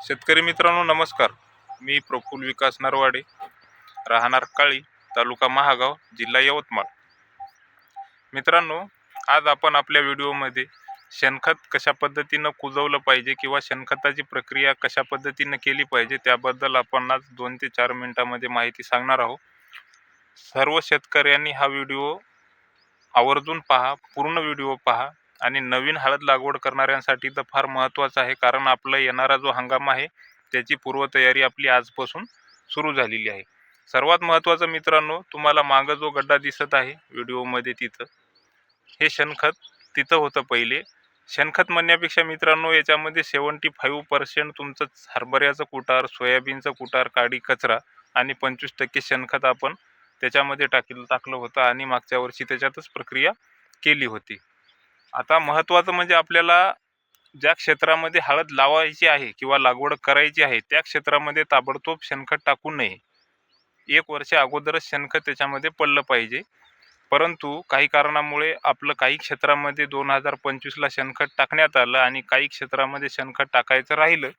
शेतकरी मित्रांनो नमस्कार. मी प्रफुल्ल विकास नरवाडे राहणार काळी तालुका महागाव जिल्हा यवतमाळ. मित्रांनो आज आपण आपल्या व्हिडिओमध्ये शेणखत कशा पद्धतीनं कुजवलं पाहिजे किंवा शेणखताची प्रक्रिया कशा पद्धतीनं केली पाहिजे त्याबद्दल आपण आज दोन ते चार मिनिटामध्ये माहिती सांगणार आहोत. सर्व शेतकऱ्यांनी हा व्हिडिओ आवर्जून पहा पूर्ण व्हिडिओ पहा. आणि नवीन हळद लागवड करणाऱ्यांसाठी तर फार महत्त्वाचं आहे कारण आपला येणारा जो हंगाम आहे त्याची पूर्वतयारी आपली आजपासून सुरू झालेली आहे. सर्वात महत्त्वाचं मित्रांनो तुम्हाला मागं जो गड्डा दिसत आहे व्हिडिओमध्ये तिथं हे शेणखत तिथं होतं पहिले. शेणखत म्हणण्यापेक्षा मित्रांनो याच्यामध्ये सेवन्टी फाईव्ह पर्सेंट तुमचं हरभऱ्याचं कुटार सोयाबीनचं कुटार काडी कचरा आणि पंचवीस टक्के शेणखत आपण त्याच्यामध्ये टाकील टाकलं होतं आणि मागच्या वर्षी त्याच्यातच प्रक्रिया केली होती. आता महत्त्वाचं म्हणजे आपल्याला ज्या क्षेत्रामध्ये हळद लावायची आहे किंवा लागवड करायची आहे त्या क्षेत्रामध्ये ताबडतोब शेणखत टाकू नये. एक वर्ष अगोदरच शेणखत त्याच्यामध्ये पडलं पाहिजे. परंतु काही कारणामुळे आपलं काही क्षेत्रामध्ये दोन हजार पंचवीसला शेणखत टाकण्यात आलं आणि काही क्षेत्रामध्ये शेणखत टाकायचं राहिलं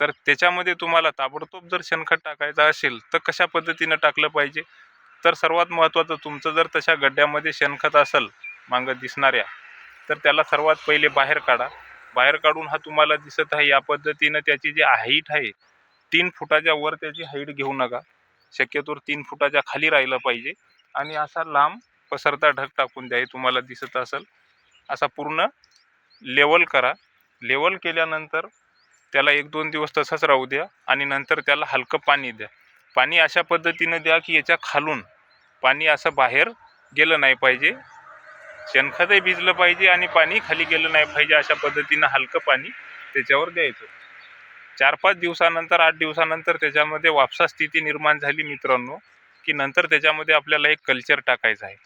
तर त्याच्यामध्ये तुम्हाला ताबडतोब जर शेणखत टाकायचं असेल तर कशा पद्धतीनं टाकलं पाहिजे? तर सर्वात महत्त्वाचं तुमचं जर तशा गड्ड्यामध्ये शेणखत असेल मागं दिसणाऱ्या तर त्याला सर्वात पहिले बाहेर काढा. बाहेर काढून हा तुम्हाला दिसत आहे या पद्धतीनं त्याची जी हाईट आहे तीन फुटाच्या वर त्याची हाईट घेऊ नका. शक्यतोवर तीन फुटाच्या खाली राहिलं पाहिजे. आणि असा लांब पसरता ढग टाकून द्या हे तुम्हाला दिसत असेल. असा पूर्ण लेवल करा. लेवल केल्यानंतर त्याला एक दोन दिवस तसंच राहू द्या आणि नंतर त्याला हलकं पाणी द्या. पाणी अशा पद्धतीनं द्या की याच्या खालून पाणी असं बाहेर गेलं नाही पाहिजे. शेणखतही भिजलं पाहिजे आणि पाणी खाली गेलं नाही पाहिजे अशा पद्धतीनं हलकं पाणी त्याच्यावर द्यायचं. चार पाच दिवसानंतर आठ दिवसानंतर त्याच्यामध्ये वापसा स्थिती निर्माण झाली मित्रांनो की नंतर त्याच्यामध्ये आपल्याला एक कल्चर टाकायचं आहे.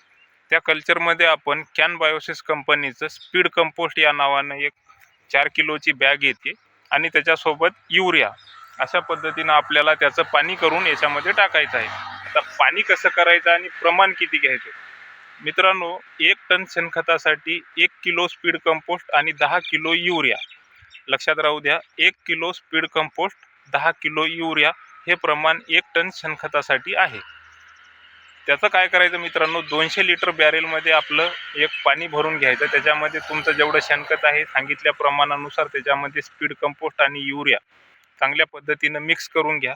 त्या कल्चरमध्ये आपण कॅन बायोसिस कंपनीचं स्पीड कंपोस्ट या नावानं एक चार किलोची बॅग येते आणि त्याच्यासोबत युरिया अशा पद्धतीनं आपल्याला त्याचं पाणी करून याच्यामध्ये टाकायचं आहे. आता पाणी कसं करायचं आणि प्रमाण किती घ्यायचं? मित्रांनो एक टन शेणखतासाठी एक किलो स्पीड कंपोस्ट आणि दहा किलो युरिया. लक्षात राहू द्या एक किलो स्पीड कंपोस्ट दहा किलो युरिया हे प्रमाण एक टन शेणखतासाठी आहे. त्याचं काय करायचं मित्रांनो दोनशे लिटर बॅरेलमध्ये आपलं एक पाणी भरून घ्यायचं. त्याच्यामध्ये तुमचं जेवढं शेणखत आहे सांगितल्या प्रमाणानुसार त्याच्यामध्ये स्पीड कंपोस्ट आणि युरिया चांगल्या पद्धतीनं मिक्स करून घ्या.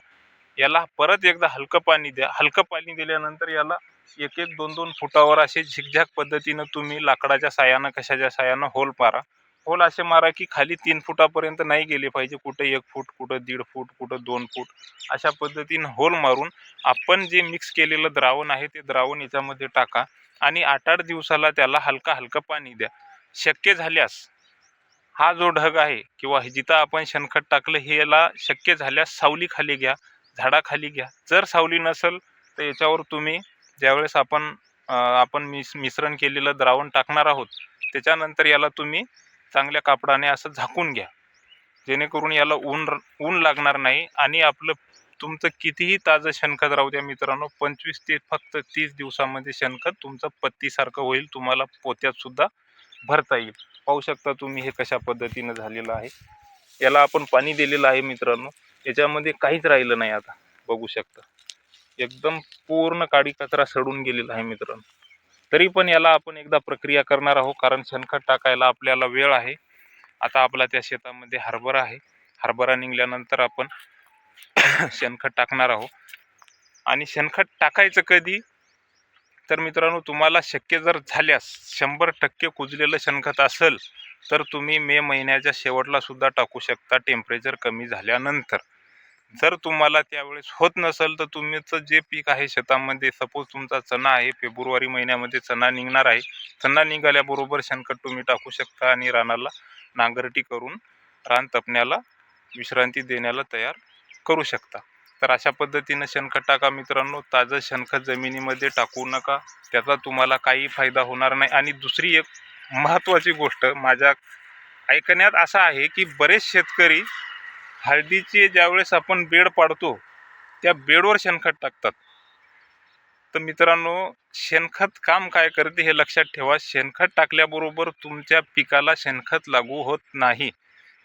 याला परत एकदा हलकं पाणी द्या. हलकं पाणी दिल्यानंतर याला एक एक दोन दोन फुटावर असे झिकझॅक पद्धतीनं तुम्ही लाकडाच्या सायानं कशाच्या सायानं होल मारा. होल असे मारा की खाली तीन फुटापर्यंत नाही गेले पाहिजे. कुठं एक फूट कुठं दीड फूट कुठं दोन फूट. अशा पद्धतीनं होल मारून आपण जे मिक्स केलेलं द्रावण आहे ते द्रावण याच्यामध्ये टाका आणि आठ आठ दिवसाला त्याला हलका हलकं पाणी द्या. शक्य झाल्यास हा जो ढग आहे किंवा जिथं आपण शेणखत टाकलं हे याला शक्य झाल्यास सावली खाली घ्या झाडाखाली घ्या. जर सावली नसेल तर याच्यावर तुम्ही ज्यावेळेस आपण आपण मिस मिश्रण केलेलं द्रावण टाकणार आहोत त्याच्यानंतर याला तुम्ही चांगल्या कापडाने असं झाकून घ्या. जेणेकरून याला ऊन ऊन लागणार नाही आणि आपलं तुमचं कितीही ताजं शेणखत राहू द्या मित्रांनो पंचवीस ते फक्त तीस दिवसामध्ये शेणखत तुमचं पत्तीसारखं होईल तुम्हाला पोत्यात सुद्धा भरता येईल. पाहू शकता तुम्ही हे कशा पद्धतीनं झालेलं आहे. याला आपण पाणी दिलेलं आहे मित्रांनो याच्यामध्ये काहीच राहिलं नाही आता बघू शकता. एकदम पूर्ण काडी कचरा सडून गेलेला आहे मित्रांनो. तरी पण याला आपण एकदा प्रक्रिया करणार आहोत कारण शेणखत टाकायला आपल्याला वेळ आहे. आता आपला त्या शेतामध्ये हरभरा आहे. हरभरा निघल्यानंतर आपण शेणखत टाकणार आहोत. आणि शेणखत टाकायचं कधी? तर मित्रांनो तुम्हाला शक्य जर झाल्यास शंभर टक्के कुजलेलं शेणखत असेल तर तुम्ही मे महिन्याच्या शेवटला सुद्धा टाकू शकता टेम्परेचर कमी झाल्यानंतर. जर तुम्हाला त्यावेळेस होत नसेल तर तुमचं जे पीक आहे शेतामध्ये सपोज तुमचा चणा आहे फेब्रुवारी महिन्यामध्ये चणा निघणार आहे. चणा निघाल्याबरोबर शेणखत तुम्ही टाकू शकता आणि रानाला नांगरटी करून रान तपण्याला विश्रांती देण्याला तयार करू शकता. तर अशा पद्धतीनं शेणखत टाका मित्रांनो. ताजं शेणखत जमिनीमध्ये टाकू नका. त्याचा तुम्हाला काही फायदा होणार नाही. आणि दुसरी एक महत्त्वाची गोष्ट माझ्या ऐकण्यात असं आहे की बरेच शेतकरी हळदीचे ज्यावेळेस आपण बेड पाडतो त्या बेडवर शेणखत टाकतात. तर मित्रांनो शेणखत काम काय करते हे लक्षात ठेवा. शेणखत टाकल्याबरोबर तुमच्या पिकाला शेणखत लागू होत नाही.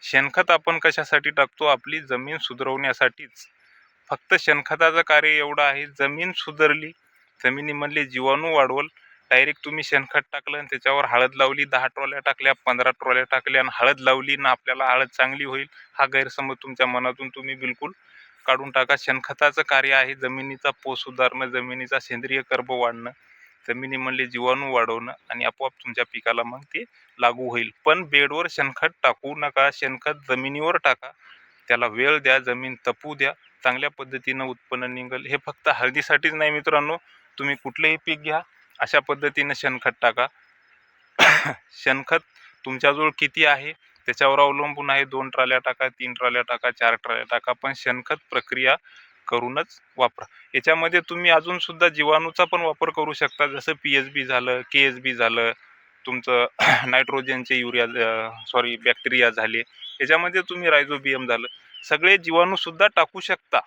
शेणखत आपण कशासाठी टाकतो? आपली जमीन सुधारवण्यासाठीच फक्त शेणखताचं कार्य एवढं आहे जमीन सुधारली जमिनीमधले जीवाणू वाढवल डायरेक्ट तुम्ही शेणखत टाकलं आणि त्याच्यावर हळद लावली दहा ट्रॉल्या टाकल्या पंधरा ट्रॉल्या टाकल्या आणि हळद लावली ना आपल्याला हळद चांगली होईल हा गैरसमज तुमच्या मनातून तुम्ही बिलकुल काढून टाका. शेणखताचं कार्य आहे जमिनीचा पोत सुधारणं जमिनीचा सेंद्रिय कर्ब वाढणं जमिनीमधले जीवाणू वाढवणं आणि आपोआप तुमच्या पिकाला मग ते लागू होईल. पण बेडवर शेणखत टाकू नका शेणखत जमिनीवर टाका त्याला वेळ द्या जमीन तपू द्या चांगल्या पद्धतीनं उत्पन्न निघेल. हे फक्त हळदीसाठीच नाही मित्रांनो तुम्ही कुठलेही पीक घ्या अशा पद्धतीनं शेणखत टाका. शेणखत तुमच्याजवळ किती आहे? त्याच्यावर अवलंबून आहे दोन ट्राल्या टाका तीन ट्राल्या टाका चार ट्राल्या टाका पण शेणखत प्रक्रिया करूनच वापरा. याच्यामध्ये तुम्ही अजूनसुद्धा जीवाणूचा पण वापर करू शकता जसं पी एच बी झालं के एच बी झालं तुमचं नायट्रोजनचे युरिया सॉरी बॅक्टेरिया झाले. याच्यामध्ये तुम्ही रायझोबियम झालं. सगळे जीवाणूसुद्धा टाकू शकता.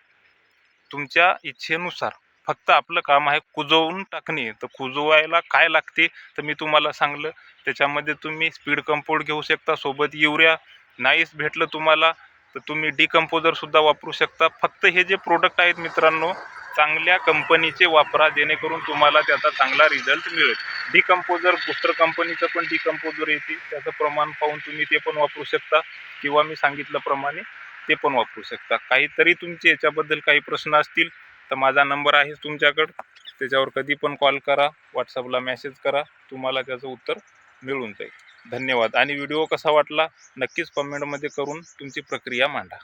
तुमच्या इच्छेनुसार. फक्त आपलं काम आहे कुजवून टाकणे. तर कुजवायला काय लागते? तर मी तुम्हाला सांगलं. त्याच्यामध्ये तुम्ही स्पीड कंपोर्ट घेऊ शकता. सोबत युरिया नाहीच भेटलं तुम्हाला तर तुम्ही डिकम्पोजरसुद्धा वापरू शकता. फक्त हे जे प्रोडक्ट आहेत मित्रांनो चांगल्या कंपनीचे वापरा. जेणेकरून तुम्हाला त्याचा चांगला रिझल्ट मिळेल. डिकम्पोजर बुस्टर कंपनीचं पण डिकम्पोजर येते. त्याचं प्रमाण पाहून तुम्ही ते पण वापरू शकता. किंवा मी सांगितल्याप्रमाणे ते पण वापरू शकता. काहीतरी तुमचे याच्याबद्दल काही प्रश्न असतील तर माझा नंबर आहेच तुमच्याकडं. त्याच्यावर कधी पण कॉल करा व्हॉट्सअपला मेसेज करा तुम्हाला त्याचं उत्तर मिळून जाईल. धन्यवाद. आणि व्हिडिओ कसा वाटला नक्कीच कॉमेंटमध्ये करून तुमची प्रक्रिया मांडा.